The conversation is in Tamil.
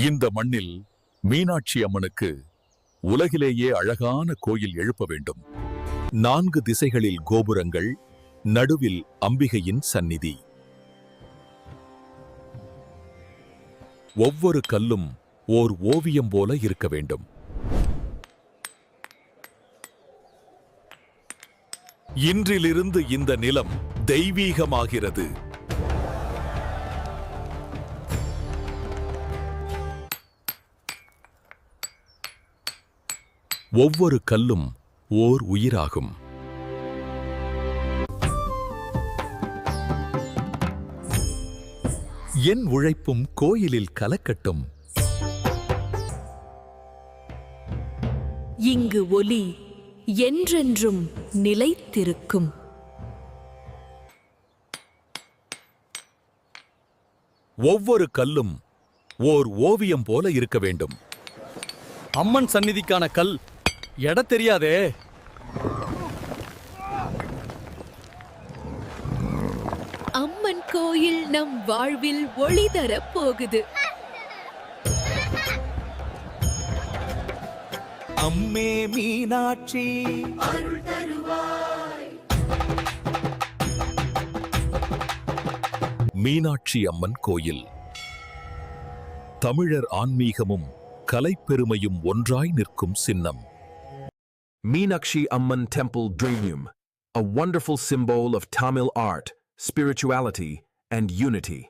இந்த மண்ணில் மீனாட்சி அம்மனுக்கு உலகிலேயே அழகான கோயில் எழுப்ப வேண்டும். நான்கு திசைகளில் கோபுரங்கள் நடுவில் அம்பிகையின் சந்நிதி. ஒவ்வொரு கல்லும் ஓர் ஓவியம் போல இருக்க வேண்டும். இன்றிலிருந்து இந்த நிலம் தெய்வீகமாகிறது. ஒவ்வொரு கல்லும் ஓர் உயிராகும். என் உழைப்பும் கோயிலில் கலக்கட்டும். இங்கு ஒலி என்றென்றும் நிலைத்திருக்கும். ஒவ்வொரு கல்லும் ஓர் ஓவியம் போல இருக்க வேண்டும். அம்மன் சந்நிதிக்கான கல் எட தெரியாதே. அம்மன் கோயில் நம் வாழ்வில் ஒளி தரப் போகுது. அம்மே மீனாட்சி. மீனாட்சி அம்மன் கோயில். தமிழர் ஆன்மீகமும் கலைப்பெருமையும் ஒன்றாய் நிற்கும் சின்னம். Meenakshi Amman Temple Dranium, a wonderful symbol of Tamil art, spirituality, and unity.